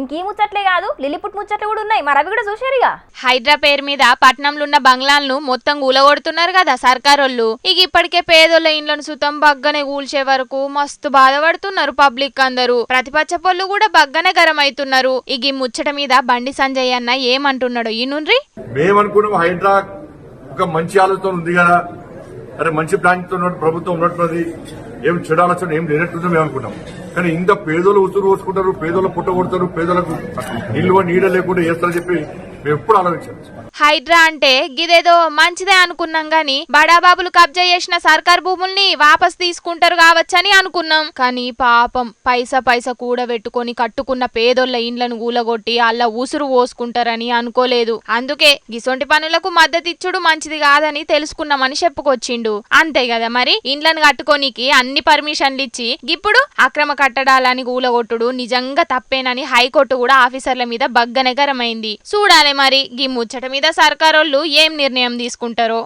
ఇంకీ ముచ్చట్లే కాదు లిలిపుట్ ముచ్చట్లు కూడా ఉన్నాయి. మరి అవి కూడా చూసారు ఇక. హైడ్రా పేరు మీద పట్నంలో ఉన్న బంగ్లాలను మొత్తం కూలగొడుతున్నారు కదా సర్కారోళ్ళు. ఇక ఇప్పటికే పేదోళ్ళ ఇండ్లను సుతం బగ్గనే కూల్చే వరకు మస్తు బాధపడుతున్నారు పబ్లిక్ అందరూ. ప్రతిపక్ష పొల్లు కూడా బగ్గనే గరం అవుతున్నారు ఇక ఈ ముచ్చట మీద బండి సంజయ్ అన్న ఏమంటున్నాడు ఈ నుండ్రి? మేమనుకున్నాం హైడ్రా ఒక మంచి ఆలోచన ఉంది కదా. అరే మంచి ప్లాన్తో ఉన్నట్టు ప్రభుత్వం ఉన్నట్టున్నది ఏం చెడు ఏం లేనట్టుందో మేము అనుకుంటాం కానీ ఇంకా పేదోళ్ళు ఉసురు పోసుకుంటారు పేదలు పుట్ట కొడతారు పేదలకు నిల్వ నీడ లేకుండా చేస్తారని చెప్పి ఎప్పుడు ఆలోచించాం హైడ్రా అంటే గిదేదో మంచిదే అనుకున్నాం గాని బడాబాబులు కబ్జా చేసిన సర్కార్ భూముల్ని వాపస్ తీసుకుంటారు కావచ్చని అనుకున్నాం. కానీ పాపం పైసా పైసా కూడబెట్టుకొని కట్టుకున్న పేదోళ్ళ ఇండ్లను గూలగొట్టి అల్ల ఊసురు పోసుకుంటారని అనుకోలేదు. అందుకే గిసొంటి పనులకు మద్దతిచ్చుడు మంచిది కాదని తెలుసుకున్నామని చెప్పుకొచ్చిండు. అంతే కదా మరి? ఇండ్లను కట్టుకోనికి అన్ని పర్మిషన్లు ఇచ్చి ఇప్పుడు అక్రమ కట్టడాలని గూలగొట్టుడు నిజంగా తప్పేనని హైకోర్టు కూడా ఆఫీసర్ల మీద బగ్గనగరమైంది చూడాలి మరి గీ ముచ్చట మీద సర్కారోళ్ళు ఏం నిర్ణయం తీసుకుంటారో?